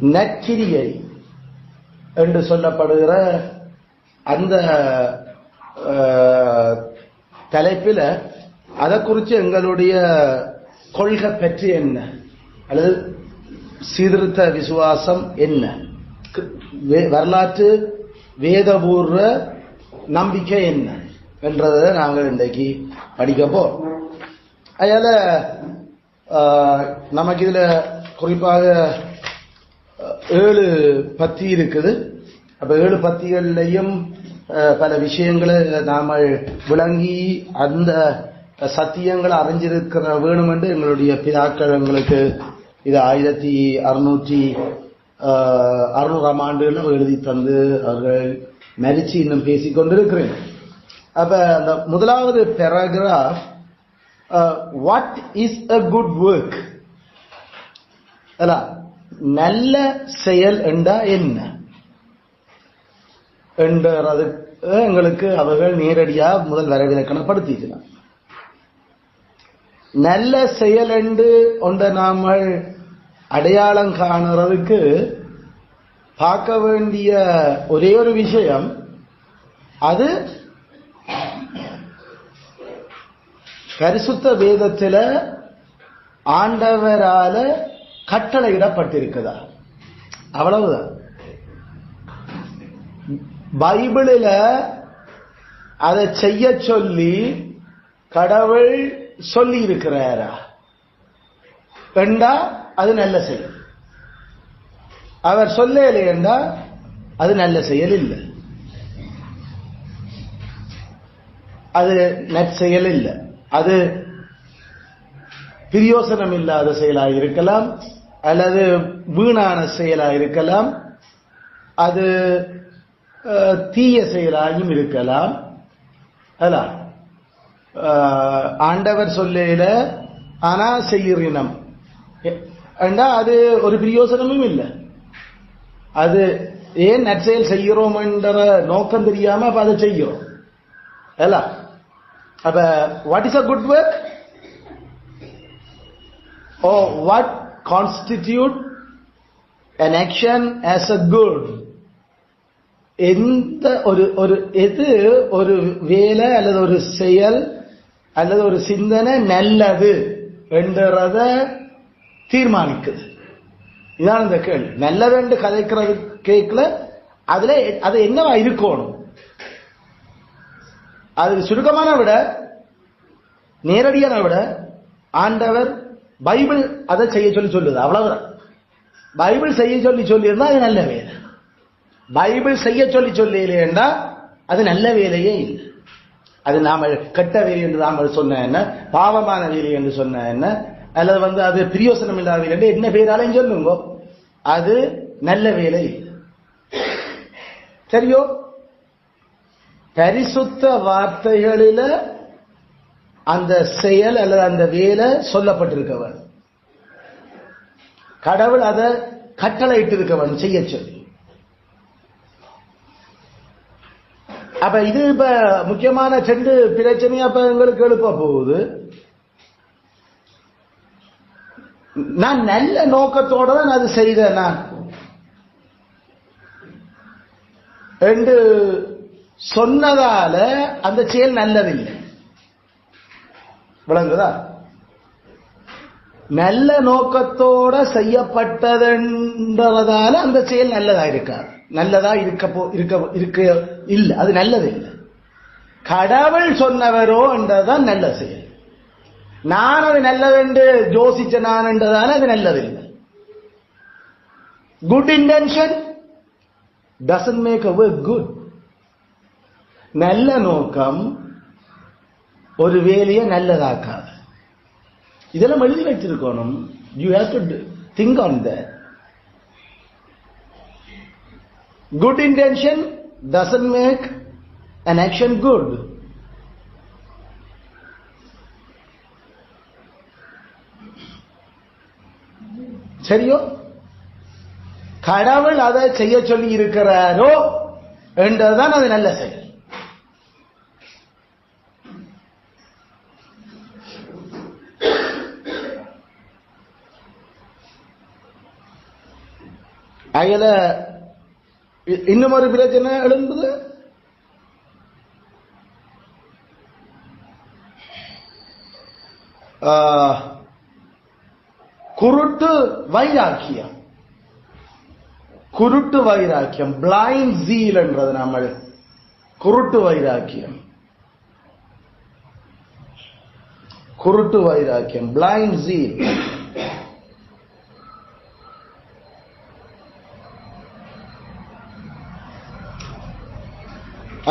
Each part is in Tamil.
நற்கிரியை என்று சொல்லப்படுகிற அந்த தலைப்பில் அதை குறித்து எங்களுடைய கொள்கை பற்றி என்ன? அல்லது சீர்திருத்த விசுவாசம் என்ன? வே- வரலாற்று வேதபூர்வ நம்பிக்கை என்ன? என்றதை நாங்கள் இன்றைக்கு படிக்க போறோம். அதனால நமக்கு இதில் குறிப்பாக ஏழு பத்தி இருக்குது. அப்ப ஏழு பத்திகள்லையும் பல விஷயங்களை நாம விளங்கி அந்த சத்தியங்களை அறிஞ்சிருக்கிற வேணும் என்று எங்களுடைய பிதாக்கள் எங்களுக்கு இது ஆயிரத்தி அறுநூற்றி அறுநூறாம் ஆண்டுகள் எழுதி தந்து அவர்கள் மறிச்சு இன்னும் பேசிக் கொண்டிருக்கிறேன். அப்ப அந்த முதலாவது paragraph what is a good work நல்ல செயல் என்றா என்ன? என்றது எங்களுக்கு அவர்கள் நேரடியா முதல் வரவிலக்கணப்படுத்திக்கலாம் நல்ல செயல் என்று ஒன்றை நாமல் அடையாளம் காணுறதுக்கு பார்க்க வேண்டிய ஒரே ஒரு விஷயம் அது கரிசுத்த வேதத்தில் ஆண்டவரால கட்டளையிடப்பட்டிருக்குதா? அவ்வளவுதான். பைபிளில அதை செய்ய சொல்லி கடவுள் சொல்லி இருக்கிறாரா என்றா அது நல்ல செயல். அவர் சொல்லலையென்றா அது நல்ல செயல் இல்லை. அது நற்செயல் இல்லை. அது பிரியோசனம் இல்லாத செயலாக இருக்கலாம் அல்லது வீணான செயலாக இருக்கலாம் அது தீய செயலாகியும் இருக்கலாம். அல்ல. ஆண்டவர் சொல்லையில ஆனா செய்யிறினம் அது ஒரு பிரயோசனமும் இல்லை. அது ஏன் நற்செயல் செய்கிறோம் என்ற நோக்கம் தெரியாம அப்ப அதை செய்யும் அல்ல. அப்ப what is a good work oh what constitute an action as a good. எந்த ஒரு ஒரு எது ஒரு வேலை அல்லது ஒரு செயல் அல்லது ஒரு சிந்தனை நல்லது என்றத தீர்மானிக்குது இதான் இந்த கேள்வி நல்லது என்று கதைக்கிறது கேட்கல அதுல அது என்னவா இருக்கணும் அது சுருக்கமான விட நேரடியான விட ஆண்டவர் பைபிள் அதை செய்ய சொல்லி சொல்லுது. அவ்வளவுதான். பைபிள் செய்ய சொல்லி சொல்லியிருந்தா அது நல்ல வேலை. பைபிள் செய்ய சொல்லி சொல்லலையேண்டா அது நல்ல வேலையே இல்லை. அது நாம கெட்ட வேலை என்று நாம சொன்ன என்ன? பாவமான வேலை என்று சொன்ன என்ன? அல்லது வந்து அது பிரியோசனம் இல்லாத வேலை. என்று என்ன பேராலையும் சொல்லுங்க. அது நல்ல வேலை சரியோ? பரிசுத்த வார்த்தைகளில அந்த செயல் அல்லது அந்த வேலை சொல்லப்பட்டிருக்கவன். கடவுள் அதை கட்டளையிட்டு இருக்கவன் செய்ய சொல்லி. அப்ப இது இப்ப முக்கியமான செண்டு பிரச்சனையா இப்ப எங்களுக்கு எழுப்ப போகுது. நான் நல்ல நோக்கத்தோட தான் அது செய்தேன் நான். என்று சொன்னதால அந்த செயல் நல்லதில்லை. விளங்குதா? நல்ல நோக்கத்தோட செய்யப்பட்டதுன்றதால அந்த செயல் நல்லதா இருக்காது நல்லதா இருக்க போ இருக்க இருக்க இல்லை அது நல்லது இல்லை கடவுள் சொன்னவரோ என்றதான் நல்ல செயல். நான் அது நல்லதென்று ஜோசிச்ச நான் என்றதால அது நல்லதில்லை. Good intention doesn't make a good நல்ல நோக்கம் ஒரு வேலையை நல்லதாக்காது. இதெல்லாம் எழுதி வைத்திருக்கணும். You have to think on the good intention doesn't make an action good சரியோ? கடவுள் அதை செய்ய சொல்லி இருக்கிறாரோ என்றதுதான் அது நல்ல செயல். அதுல இன்னும் ஒரு பிரச்சனை எழுந்தது? குருட்டு வைராக்கியம். குருட்டு வைராக்கியம் பிளைண்ட் ஜீல் என்றது நம்ம குருட்டு வைராக்கியம். குருட்டு வைராக்கியம் பிளைண்ட் ஜீல்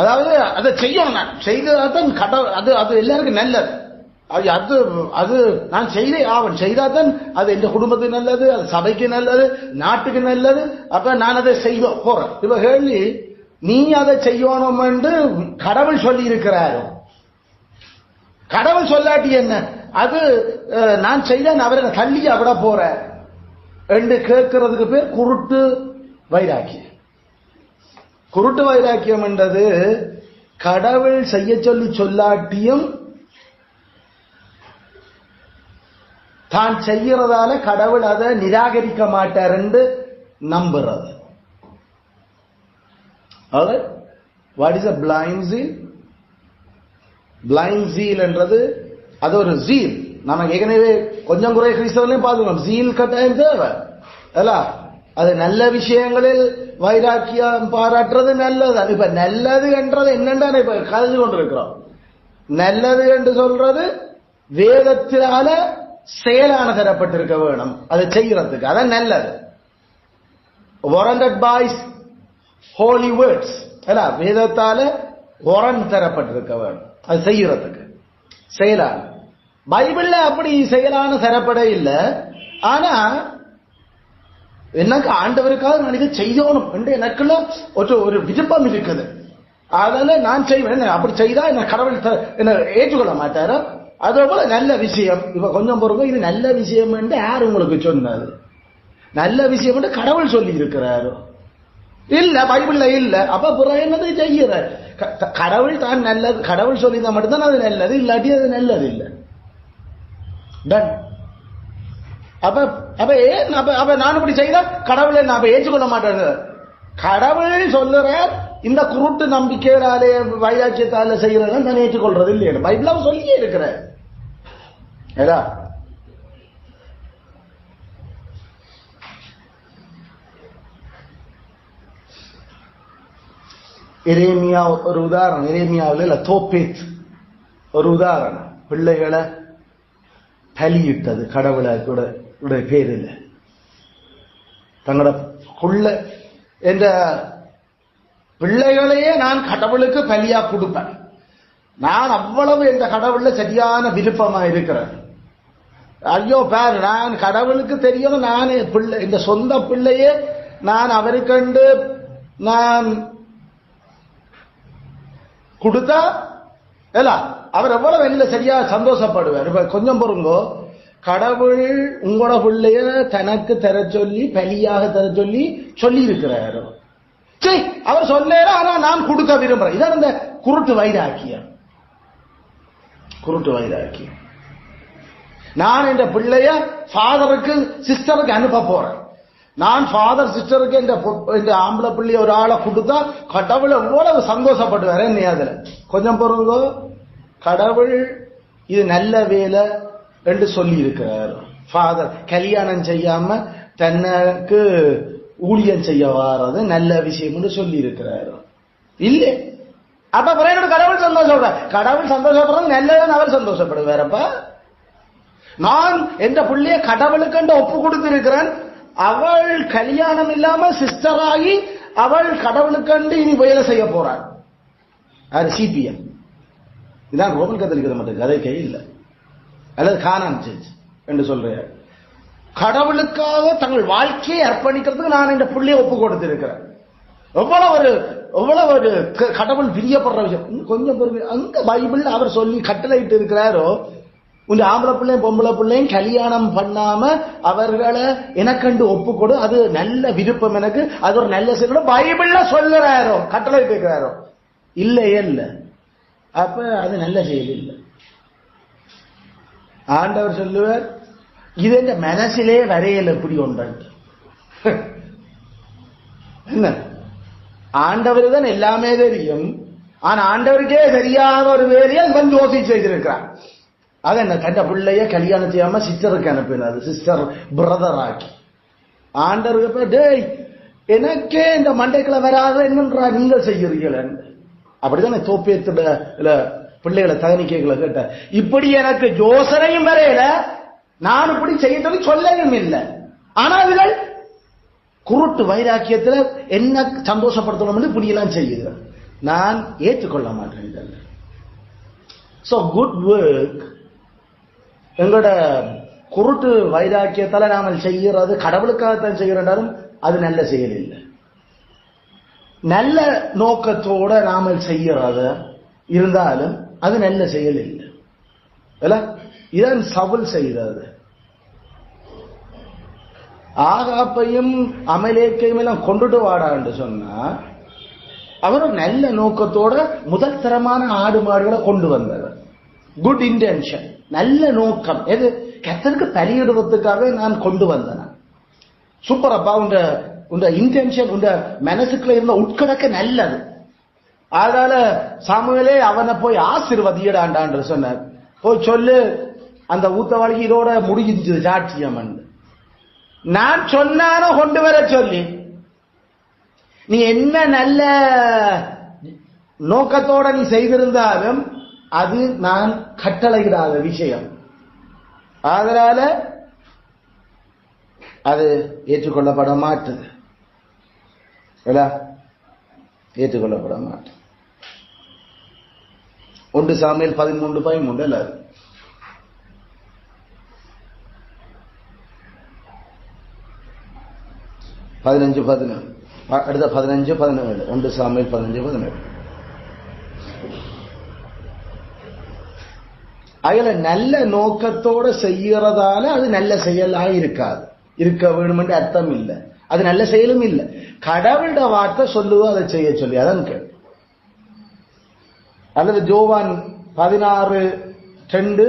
அதாவது அதை செய்யணும் நான் செய்ததான் கடவுள் அது அது எல்லாருக்கும் நல்லது. அது அது அது நான் செய்தே ஆவன். செய்தாதான் அது எந்த குடும்பத்துக்கு நல்லது அது சபைக்கு நல்லது நாட்டுக்கு நல்லது. அப்ப நான் அதை செய்ய போறேன். இப்ப கேள்வி நீ அதை செய்யணும் என்று கடவுள் சொல்லி இருக்கிறாரோ கடவுள் சொல்லாட்டி என்ன? அது நான் செய்தேன் அவரை தள்ளி விட போற. என்று கேட்கறதுக்கு பேர் குருட்டு வைராக்கியம். குருட்டு வைராக்கியம் என்றது கடவுள் செய்ய சொல்லி சொல்லாட்டியும் தான் செய்யறதால கடவுள் அதை நிராகரிக்க மாட்டார் என்று நம்புறது. What is a blind zeal blind zeal என்றது அது ஒரு ஜீல் நம்ம ஏற்கனவே கொஞ்சம் குறை கிறிஸ்தவர்களையும் பார்த்துக்கணும். ஜீல் கட்டாயம் தேவை. அல்ல? அது நல்ல விஷயங்களில் வைராக்கியம் பாராட்டுறது நல்லது. இப்ப நல்லது என்றது என்னன்னு இப்ப கலந்து கொண்டிருக்கிறோம். நல்லது என்று சொல்றது வேதத்தினால செயலான தரப்பட்டிருக்க வேணும். அதை செய்யறதுக்கு. அதான் நல்லது. Warranted பாய்ஸ் ஹோலி வேர்ட்ஸ் அல்ல வேதத்தால உரன் தரப்பட்டிருக்க வேணும். அது செய்யறதுக்கு. செயலான. பைபிள்ல அப்படி செயலான தரப்பட இல்லை ஆனா எனக்கு ஆண்டவருக்காக நான் இதை செய்யணும் என்று எனக்குள்ள ஒரு ஒரு விருப்பம் இருக்குது. அதனால நான் செய்வேன். அப்படி செய்தா என்ன கடவுள் த- என்ன ஏற்றுக்கொள்ள மாட்டாரோ? அதே போல நல்ல விஷயம். இப்ப கொஞ்சம் பொறுங்க இது நல்ல விஷயம் என்று யார் உங்களுக்கு சொன்னாரு? நல்ல விஷயம் என்று கடவுள் சொல்லி இருக்கிறாரு இல்ல பைபிள்ல இல்ல. அப்ப பிறகு என்னது செய்யற க- கடவுள் தான் நல்லது. கடவுள் சொல்லிதான் மட்டும்தான் அது நல்லது இல்லாட்டி அது நல்லது இல்லை டன் அப்ப அப்ப ஏன் அப்ப அப்ப நான் இப்படி செய்த? கடவுளை நான் அப்ப ஏற்றுக்கொள்ள மாட்டேன் கடவுள் சொல்லுற இந்த குருட்டு நம்பிக்கையினாலே வைராக்கியத்தால செய்யறத நான் ஏற்றுக்கொள்றது இல்லையே பைபிள் அவன் சொல்லியே இருக்கிறேன் ஏதா இரேமியா ஒரு உதாரணம். இரேமியாவில் இல்ல தோப்பேத். ஒரு உதாரணம். பிள்ளைகளை பலியிட்டது கடவுளை கூட. பேரில் தங்களோட குள்ள என்ற பிள்ளைகளையே நான் கடவுளுக்கு பலியா கொடுப்பேன். நான் அவ்வளவு இந்த கடவுள்ல சரியான விருப்பமா இருக்கிறேன். ஐயோ பாரு நான் கடவுளுக்கு தெரியும் நான் பிள்ளை இந்த சொந்த பிள்ளையே நான் அவருக்கண்டு நான் கொடுத்தா இல்ல அவர் எவ்வளவு என்ன சரியா சந்தோஷப்படுவார். கொஞ்சம் பொருங்கோ கடவுள் உங்களோட பிள்ளைய தனக்கு தர சொல்லி பலியாக தர சொல்லி சொல்லி இருக்கிறாரு சரி அவர் சொல்லல ஆனா நான் கொடுக்க விரும்புறேன். இதான் இந்த குருட்டு வைராக்கியம். குருட்டு வைராக்கியம். நான் என்ற பிள்ளைய ஃபாதருக்கு சிஸ்டருக்கு அனுப்ப போறேன். நான் ஃபாதர் சிஸ்டருக்கு இந்த ஆம்பளை பிள்ளைய ஒரு ஆளை கொடுத்தா கடவுள் எவ்வளவு சந்தோஷப்படுவாரு நீ அதுல. கொஞ்சம் பொருங்கோ கடவுள் இது நல்ல வேலை என்று சொல்லி இருக்கிறார் ஃபாதர் கல்யாணம் செய்யாம தன்னுக்கு ஊழியம் செய்ய வாரது நல்ல விஷயம்னு சொல்லி இருக்கிறார் இல்லை. அப்ப பிறகு என்னோட கடவுள் சந்தோஷப்படுற கடவுள் சந்தோஷப்படுறது நல்லதுன்னு அவர் சந்தோஷப்படுவாரப்பா. நான் எந்த புள்ளைய கடவுளுக்கு ஒப்பு கொடுத்திருக்கிறேன். அவள் கல்யாணம் இல்லாம சிஸ்டராகி அவள் கடவுளுக்கண்டு இனி வேலை செய்ய போறாள். அது சிபிஎம் இதான் ரோமன் கத்தலிக்கிற மட்டும் கதைக்கே இல்லை. அல்லது கானான் சர்ச் என்று சொல்றேன் கடவுளுக்காக தங்கள் வாழ்க்கையை அர்ப்பணிக்கிறதுக்கு நான் இந்த பிள்ளையை ஒப்பு கொடுத்திருக்கிறேன். எவ்வளவு ஒரு எவ்வளவு ஒரு க- கடவுள் பிரியப்படுற விஷயம். கொஞ்சம் பொறுமை. அங்க பைபிள் அவர் சொல்லி கட்டளையிட்டு இருக்கிறாரோ உங்க ஆம்பளை பிள்ளையும் பொம்பளை பிள்ளையும் கல்யாணம் பண்ணாம அவர்களை எனக்கண்டு ஒப்பு கொடு. அது நல்ல விருப்பம் எனக்கு. அது ஒரு நல்ல செயல். பைபிள்ல சொல்லுறாரோ கட்டளை இருக்கிறாரோ இல்லையே இல்லை. அப்ப அது நல்ல செயல் இல்லை. ஆண்டவர் சொல்லுவார் இது எங்க மனசிலே வரையல எப்படி ஒன்று என்ன? ஆண்டவர் தான் எல்லாமே தெரியும். ஆனா ஆண்டவருக்கே தெரியாத ஒரு வேலையை வந்து யோசிச்சு செய்திருக்கிறான் அது என்ன? கண்ட பிள்ளைய கல்யாணம் செய்யாம சிஸ்டருக்கு அனுப்பினார். சிஸ்டர் பிரதர் ஆக்கி. ஆண்டவருக்கு டேய் எனக்கே இந்த மண்டைக்குள்ள வராத என்னன்றா நீங்க செய்கிறீர்கள்? அப்படிதானே தோப்பியத்துல பிள்ளைகளை தகனிக்கைகளை கேட்ட இப்படி எனக்கு யோசனையும் வரையில. நான் இப்படி செய்யறது சொல்லவும் இல்லை. ஆனா அவர்கள் குருட்டு வைராக்கியத்துல என்ன சந்தோஷப்படுத்தணும்னு இப்படியெல்லாம் செய்யுது. நான் ஏற்றுக்கொள்ள மாட்டேன் ஸோ குட் ஒர்க் எங்களோட குருட்டு வைராக்கியத்தால நாம செய்கிறது கடவுளுக்காகத்தான் செய்கிறோம் அது நல்ல செயல் இல்லை. நல்ல நோக்கத்தோட நாம செய்யறது இருந்தாலும் அது நல்ல செயல் இல்லை. இதான் சவுல் செய்கிறது ஆகாப்பையும் அமலேக்கையும் எல்லாம் கொண்டுட்டு வாடான்னு சொன்னா அவரும் நல்ல நோக்கத்தோட முதல் தரமான ஆடு மாடுகளை கொண்டு வந்தவர் குட் இன்டென்ஷன் நல்ல நோக்கம். எது? கத்தருக்கு பலியிடுவதற்காக நான் கொண்டு வந்தேன். சூப்பர் அப்பா உண்ட உண்ட இன்டென்ஷன் உண்ட மனசுக்குள்ள இருந்த உட்கடக்க நல்லது. அதனால சாமுவேலே அவனை போய் ஆசிர்வதியடாண்டான் சொன்னார். போய் சொல்லு அந்த ஊத்தவாளிக்கு இதோட முடிஞ்சது சாட்சியம் நான் சொன்னானோ கொண்டு வர சொல்லி. நீ என்ன நல்ல நோக்கத்தோட நீ செய்திருந்தாலும் அது நான் கட்டளையிடாத விஷயம். அதனால அது ஏற்றுக்கொள்ளப்பட மாட்டுது. ஏற்றுக்கொள்ளப்பட மாட்டேன் ஒன்று சாமியில் பதிமூன்று பதிமூன்று இல்ல பதினஞ்சு பதினேழு. அடுத்த பதினஞ்சு பதினேழு. ஒன்று சாமியில் பதினஞ்சு பதினேழு. அதில் நல்ல நோக்கத்தோட செய்யறதால அது நல்ல செயலா இருக்காது. இருக்க வேணுமென்று அர்த்தம் இல்லை. அது நல்ல செயலும் இல்லை. கடவுளோட வார்த்தை சொல்லுவோம் அதை செய்ய சொல்லி. அதான் கேள்வி. அல்லது ஜோவான் பதினாறு ரெண்டு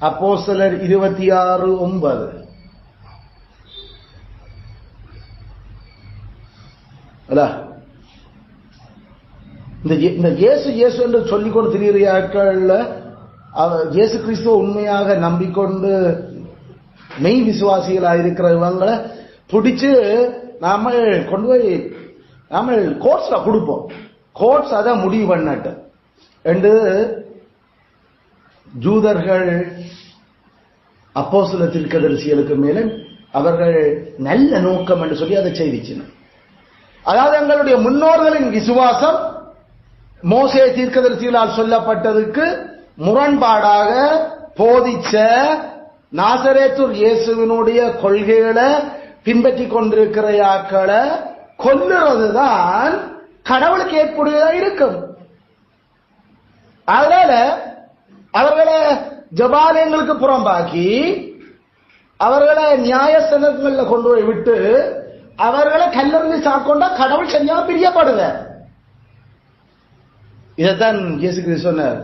அப்போஸ்தலர் இருபத்தி ஆறு ஒன்பது. அல்ல இந்த இயேசு இயேசு என்று சொல்லிக்கொண்டு திரியாக்கள்ல அவர் இயேசு கிறிஸ்துவ உண்மையாக நம்பிக்கொண்டு மெய் விசுவாசிகளாக இருக்கிற இவங்களை பிடிச்சு நாம கொண்டு போய் நாம கோர்ட்ஸ்ல கொடுப்போம். கோர்ட்ஸ் அதான் முடிவு பண்ணட்டு. என்று ஜூதர்கள் அப்போஸ்தல திருக்கதரிசிகளுக்கு மேல அவர்கள் நல்ல நோக்கம் என்று சொல்லி அதை செய்திச்சினர். அதாவது எங்களுடைய முன்னோர்களின் விசுவாசம் மோசே தீர்க்கதரிசிகளால் சொல்லப்பட்டதுக்கு முரண்பாடாக போதிச்ச நாசரேத்தூர் இயேசுவினுடைய கொள்கைகளை பின்பற்றி கொண்டிருக்கிற யாக்களை கொல்லுறதுதான் கடவுளுக்கு ஏற்புடையதாக இருக்கும். அதனால அவர்களை ஜபாலயங்களுக்கு புறம்பாக்கி அவர்களை நியாயஸ்தனங்கள்ல கொண்டு போய் விட்டு அவர்களை கல்லறிஞ்சு சாக்கொண்டா கடவுள் சரியா பிரியப்படுத இதைத்தான் இயேசு கிறிஸ்து சொன்னார்.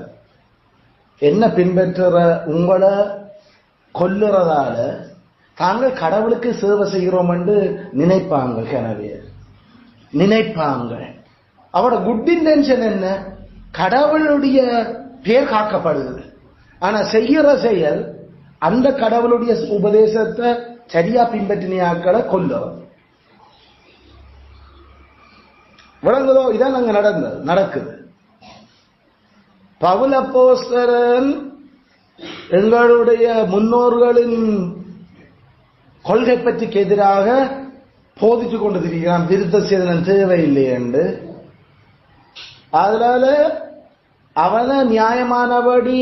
என்ன பின்பற்றுற உங்களை கொல்லுறதால தாங்கள் கடவுளுக்கு சேவை செய்கிறோம் என்று நினைப்பாங்க கிணவியர் நினைப்பாங்க அவட குட் இன்டென்ஷன் என்ன? கடவுளுடைய பேர் காக்கப்படுது ஆனா செய்கிற செயல் அந்த கடவுளுடைய உபதேசத்தை சரியா பின்பற்றினியாக்களை கொண்டோம் கொல்லும் விளங்குதோ? இதான் அங்க நடந்தது நடக்குது. பவுல அப்போஸ்தலன் எங்களுடைய முன்னோர்களின் கொள்கை பற்றிக்கு எதிராக போதிச்சு கொண்டு திரிகிறான் விருத்த சேதனம் தேவையில்லை என்று. அதனால அவனை நியாயமானபடி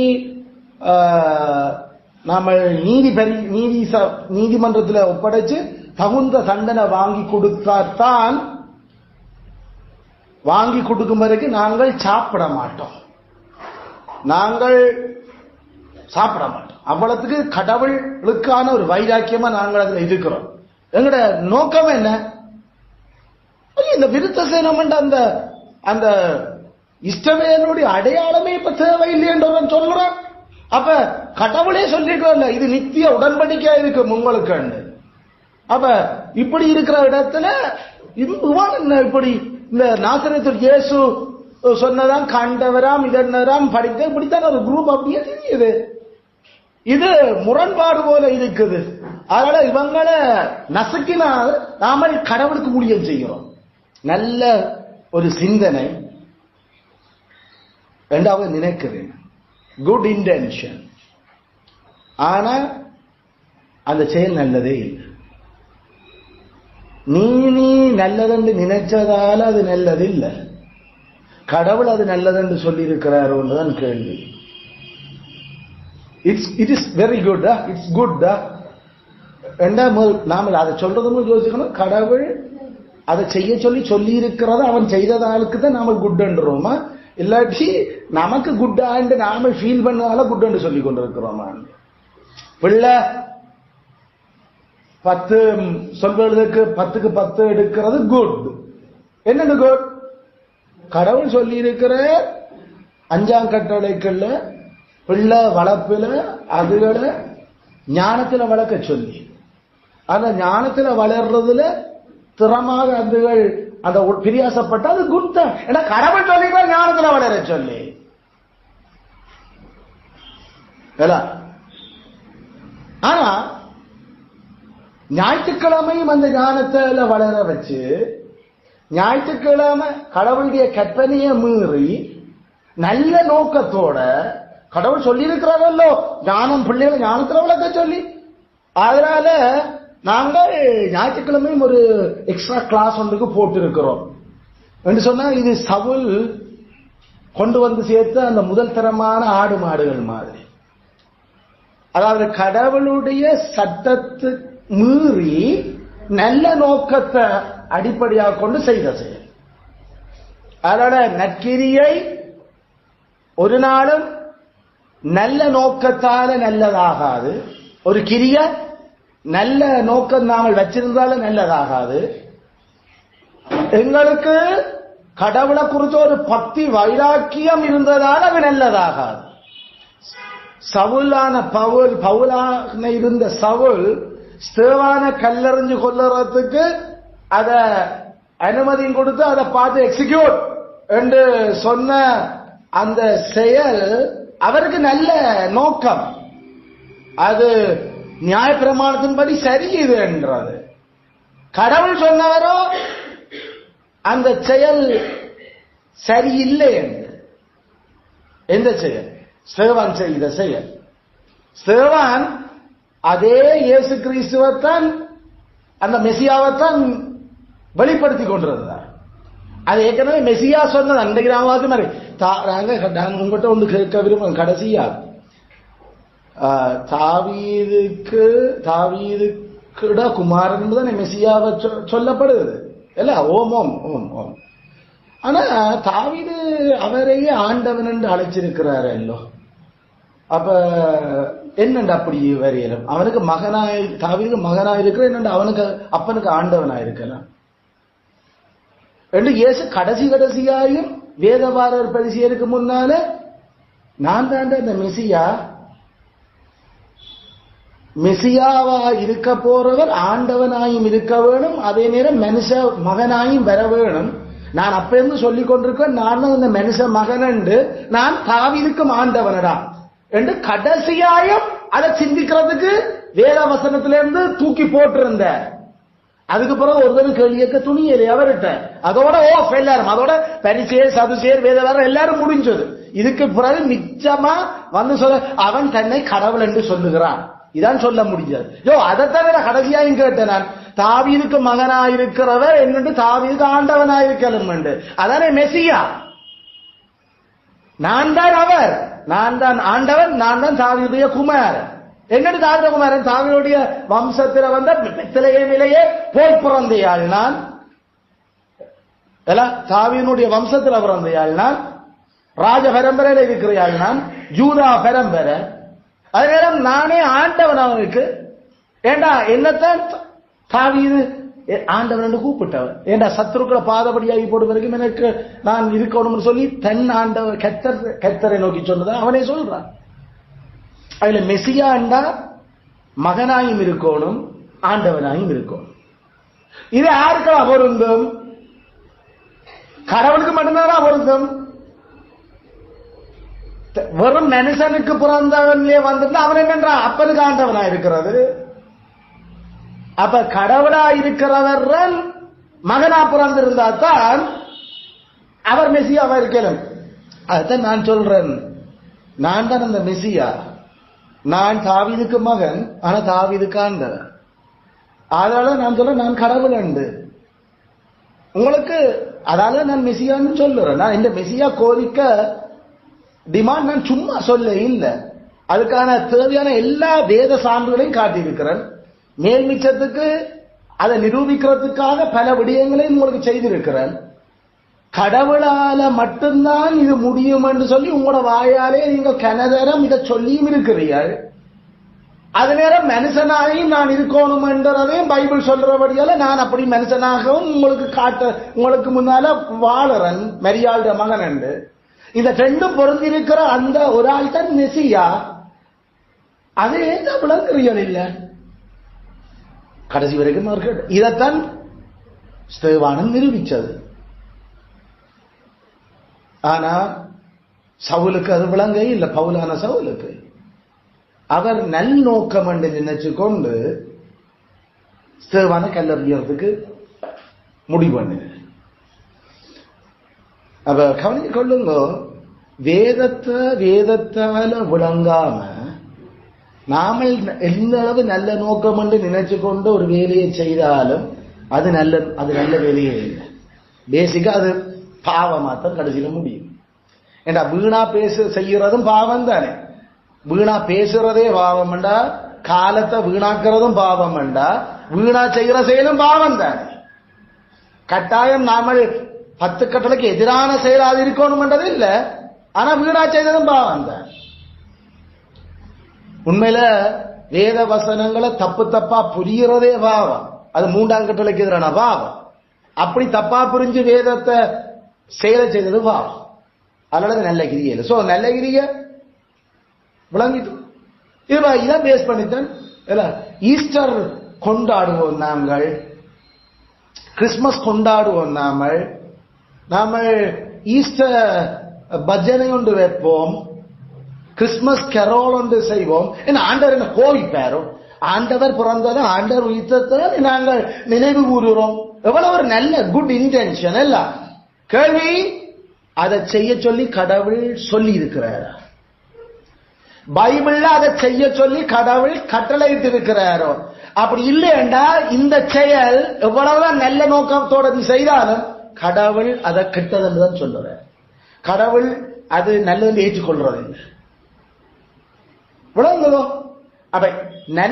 நம்ம நீதி பரி நீதி ச- நீதிமன்றத்தில் ஒப்படைச்சு தகுந்த தண்டனை வாங்கி கொடுத்தாத்தான் வாங்கி கொடுக்கும் வரைக்கும் நாங்கள் சாப்பிட மாட்டோம். நாங்கள் சாப்பிட மாட்டோம். அவ்வளவுக்கு கடவுளுக்கான ஒரு வைராக்கியமா நாங்கள் அதில் இருக்கிறோம். எங்களோட நோக்கம் என்ன? இந்த விருத்த சேனம் அந்த அந்த இஷ்டவேனுடைய அடையாளமே இப்ப அவன் சொல்றான். அப்ப கடவுளே சொல்லிடுறல இது நித்திய உடன்படிக்கையா இருக்கு உங்களுக்கு அப்ப இப்படி இருக்கிற இடத்துல இதுவான் என்ன இப்படி? இந்த நாசரத்தில் இயேசு சொன்னதாம் கண்டவராம் இதன்னராம் படித்த இப்படித்தான் ஒரு குரூப் அப்படியே தெரியுது. இது முரண்பாடு போல இருக்குது. அதனால இவங்களை நசுக்கினால் நாம கடவுளுக்கு ஊழியம் செய்கிறோம். நல்ல ஒரு சிந்தனை ரெண்டாவது நினைக்கிறேன். குட் இன்டென்ஷன் ஆனா அந்த செயல் நல்லதே இல்லை. நீ நீ நல்லதென்று நினைச்சதால அது நல்லது இல்லை கடவுள் அது நல்லதென்று சொல்லி இருக்கிறாரோன்னு கேள்வி. It's it is very good it's good ரெண்டாம் நாம அதை சொல்றதும் யோசிக்கணும். கடவுள் அதை செய்ய சொல்லி சொல்லி இருக்கிறத அவன் செய்ததாளுக்கு தான் நாம குட்ன்றோமா இல்லாட்டி நமக்கு குட்டாண்டு நாம ஃபீல் பண்ணால குட்ன்னு சொல்லி கொண்டிருக்கிறோம் பிள்ளை பத்து சொல்வதற்கு பத்துக்கு பத்து எடுக்கிறது குட் என்னது குட் கடவுள் சொல்லி இருக்கிற அஞ்சாம் கட்டளைக்குள்ள பிள்ளை வளர்ப்புல அதுகளை ஞானத்துல வளர்க்க சொல்லி. அந்த ஞானத்துல வளர்றதுல திறமாக அதுகள் அந்த பிரியாசப்பட்ட அது குட் தான். ஏன்னா சொல்லி சொல்லிக்கிறார் ஞானத்துல வளர சொல்லி. ஆனா ஞாயிற்றுக்கிழமையும் அந்த ஞானத்துல வளர வச்சு ஞாயிற்றுக்கிழமை கடவுளுடைய கற்பனையை மீறி நல்ல நோக்கத்தோட கடவுள் சொல்லி இருக்கிறாரல்லோ ஞானம் பிள்ளைகளை ஞானத்துல வளர்க்க சொல்லி. அதனால நாங்கள் ஞாயிற்றுக்கிழமையும் ஒரு எக்ஸ்ட்ரா கிளாஸ் ஒன்றுக்கு போட்டிருக்கிறோம். என்று சொன்னால் இது சவுல் கொண்டு வந்து சேர்த்த அந்த முதல் தரமான ஆடு மாடுகள் மாதிரி. அதாவது கடவுளுடைய சட்டத்து மீறி நல்ல நோக்கத்தை அடிப்படையாக கொண்டு செய்த செயல். அதனால நற்கிரியை ஒரு நாளும் நல்ல நோக்கத்தால நல்லதாகாது. ஒரு கிரிய நல்ல நோக்கம் நாங்கள் வச்சிருந்தாலும் நல்லதாகாது. எங்களுக்கு கடவுளை குறித்த ஒரு பக்தி வைராக்கியம் இருந்ததால் அது நல்லதாகாது. சவுலான பவுல் பவுலான இருந்த சவுல் ஸ்தேவான கல்லறிஞ்சு கொல்லுறதுக்கு அத அனுமதியும் கொடுத்து அதை பார்த்து எக்ஸிக்யூட் என்று சொன்ன அந்த செயல் அவருக்கு நல்ல நோக்கம். அது நியாயப்பிரமாணத்தின்படி சரி இது என்றது கடவுள் சொன்னவரோ அந்த செயல் சரியில்லை என்று. எந்த செயல்? சேவான் செய்த செயல். சேவான் அதே இயேசு கிறிஸ்துவத்தான் அந்த மெசியாவைத்தான் வெளிப்படுத்தி கொண்டிருந்தார். அது ஏற்கனவே மெசியா சொன்னது அன்றைக்கு நாமாவது மாதிரி. நாங்கள் நாங்க உங்ககிட்ட ஒன்று கேட்க விரும்புகிறோம் கடைசியாக தாவீதுக்கு தாவீதுக்குட குமாரன் தான் மெசியாவை சொ- சொல்லப்படுது இல்ல ஓம் ஓம் ஓம் ஓம். ஆனா தாவீது அவரையே ஆண்டவன் என்று அழைச்சிருக்கிறார் எல்லோ அப்ப என்னண்டு அப்படி வரையலாம் அவனுக்கு மகனாய் தாவீதுக்கு மகனாய் இருக்கிற என்னண்டு அவனுக்கு அப்பனுக்கு ஆண்டவனாய் இருக்கலாம். ரெண்டு இயேசு கடைசி கடைசியாயும் வேதவாரர் பரிசியருக்கு முன்னால நான் தாண்ட இந்த மெசியா மெசியாவா இருக்க போறவர் ஆண்டவனாயும் இருக்க வேணும். அதே நேரம் மனுஷ மகனாயும் வர வேணும். நான் அப்ப இருந்து சொல்லிக் கொண்டிருக்கேன் நான் தான் இந்த மனுஷ மகனண்டு நான் தாவிருக்கும் ஆண்டவனடா. என்று கடைசியாயும் அதை சிந்திக்கிறதுக்கு வேத வசனத்திலிருந்து தூக்கி போட்டிருந்த. அதுக்கு பிறகு ஒருத்தரும் கேள்வி கேட்க துணி அவர்கிட்ட. அதோட ஓ எல்லாரும் அதோட பரிசேர் சதுசேர் வேதவாரம் எல்லாரும் முடிஞ்சது. இதுக்கு பிறகு மிச்சமா வந்து சொல்ல அவன் தன்னை கடவுள் என்று சொல்லுகிறான். இதான் சொல்ல முடியாது யோ அதைத்தான் நான் கடைசியாயும் கேட்டேன் நான். தாவீதுக்கு மகனாயிருக்கிறவர் என்னென்று தாவீதுக்கு ஆண்டவனாயிருக்கலும் என்று அதானே மெசியா? நான் தான் அவர். நான் தான் ஆண்டவன் நான் தான் தாவீதுடைய குமாரன் என்னட்டு தாவித குமாரன் தாவியுடைய வம்சத்துல வந்த பெத்தலையிலேயே போய் பிறந்தையாள் நான். இல்ல வம்சத்தில் வம்சத்துல பிறந்தையாள் நான். ராஜ பரம்பரையில் இருக்கிறாள் நான். ஜூதா பரம்பரை. அதனால நானே ஆண்டவன் அவனுக்கு. ஏண்டா என்னத்தான் தாவீது ஆண்டவன் என்று கூப்பிட்டவன். ஏண்டா சத்துருக்களை பாதபடியாகி போடும் வரைக்கும் எனக்கு நான் இருக்கணும்னு சொல்லி தன் ஆண்டவன் கத்தர் கத்தரை நோக்கி சொன்னதை அவனே சொல்றான். அதுல மெசியாண்டா மகனாயும் இருக்கணும் ஆண்டவனாயும் இருக்கணும். இது யாருக்கெல்லாம் பொருந்தும்? கடவுளுக்கு மட்டும்தான் பொருந்தும்? வெறும் மனுஷனுக்கு பிறந்தவன்லயே வந்திருந்தா அவன் என்னன்றா? அப்பனுக்கு ஆண்டவனா இருக்கிறது. அப்ப கடவுளா இருக்கிறவர் மகனா பிறந்திருந்தா தான் அவர் மெசியாவா இருக்கணும் அதுதான் நான் சொல்றேன். நான் தான் அந்த மெசியா. நான் தாவிதுக்கு மகன் ஆனா தாவிதுக்காண்ட ஆண்டவன் அதனால நான் சொல்ல நான் கடவுள் அண்டு உங்களுக்கு அதால நான் மெசியான்னு சொல்லுறேன். நான் இந்த மெசியா கோரிக்க டிமாண்ட் நான் சும்மா சொல்ல இல்லை. அதுக்கான தேவையான எல்லா வேத சான்றுகளையும் காட்டியிருக்கிறேன். மேல் மிச்சத்துக்கு அதை நிரூபிக்கிறதுக்காக பல விடயங்களையும் உங்களுக்கு செய்திருக்கிறேன். கடவுளால மட்டும்தான் இது முடியும் என்று சொல்லி உங்களோட வாயாலே நீங்கள் கனதரம் இதை சொல்லியும் இருக்கிறீர்கள். அது நேரம் மனுஷனாயும் நான் இருக்கணும் என்றதையும் பைபிள் சொல்றபடியால நான் அப்படி மனுஷனாகவும் உங்களுக்கு காட்ட உங்களுக்கு முன்னால வாழறன். மரியாளுடைய மகன் என்று. இந்த ரெண்டும் பொருந்திருக்கிற அந்த ஒரு ஆள் தான் மெசியா அது ஏன் விளங்குறியல் இல்ல. கடைசி வரைக்கும் அவர்கள் இதைத்தான் ஸ்தேவானம் நிரூபிச்சது ஆனா சவுலுக்கு அது விளங்க இல்ல பவுலான சவுலுக்கு. அவர் நல்நோக்கம் என்று நினைச்சு கொண்டு ஸ்தேவான கல்லறியறதுக்கு முடிவு பண்ணுங்க அப்ப கவனிச்சு கொள்ளுங்கோ. வேதத்தை வேதத்தால விளங்காம நாமல் எந்த அளவு நல்ல நோக்கம் என்று நினைச்சு கொண்டு ஒரு வேலையை செய்தாலும் அது நல்ல அது நல்ல வேலையே இல்லை. பேசிக்கா அது பாவமாத்தான் கடைசியில முடியும். ஏண்டா வீணா பேச செய்யறதும் பாவம் தானே வீணா பேசுறதே பாவம்டா காலத்தை வீணாக்குறதும் பாவம்டா வீணா செய்யற செயலும் பாவம் தானே கட்டாயம் நாமல் பத்து கட்டளைக்கு எதிரான செயலாது இருக்கணும்ன்றது இல்ல. ஆனா வீணா செய்ததும் பாவம் தான் உண்மையில வேத வசனங்களை தப்பு தப்பா புரியறதே பாவம். அது மூன்றாம் கட்டளைக்கு எதிரான பாவம். அப்படி தப்பா புரிஞ்சு வேதத்தை செயலை செய்தது பாவம். அதனால அது நல்ல கிரியை இல்லை. சோ நல்ல கிரிய விளங்கிட்டு. இது இதை பேஸ் பண்ணித்தான். ஈஸ்டர் கொண்டாடுவோம் நாங்கள். கிறிஸ்மஸ் கொண்டாடுவோம் நாமல் நாம ஈஸ்டர் பஜனை ஒன்று வைப்போம் கிறிஸ்மஸ் கரோல் ஒன்று செய்வோம் என்ன ஆண்டவர் என்ன கோவிப்பாரோ ஆண்டவர் பிறந்ததும் ஆண்டவர் உயிர்த்ததும் நாங்கள் நினைவு கூறுகிறோம் எவ்வளவு ஒரு நல்ல குட் இன்டென்ஷன் அல்ல கேள்வி அதை செய்ய சொல்லி கடவுள் சொல்லி இருக்கிறார் பைபிள்ல அதை செய்ய சொல்லி கடவுள் கட்டளையிட்டு இருக்கிறாரோ அப்படி இல்லையண்டா இந்த செயல் எவ்வளவுதான் நல்ல நோக்கத்தோட நீ செய்தாலும் கடவுள் அதை கெட்டது தான் சொல்லுறார் கடவுள் அது நல்லது ஏற்றுக்கொள்றது. இல்லை விளங்குதோ? அப்ப நல்ல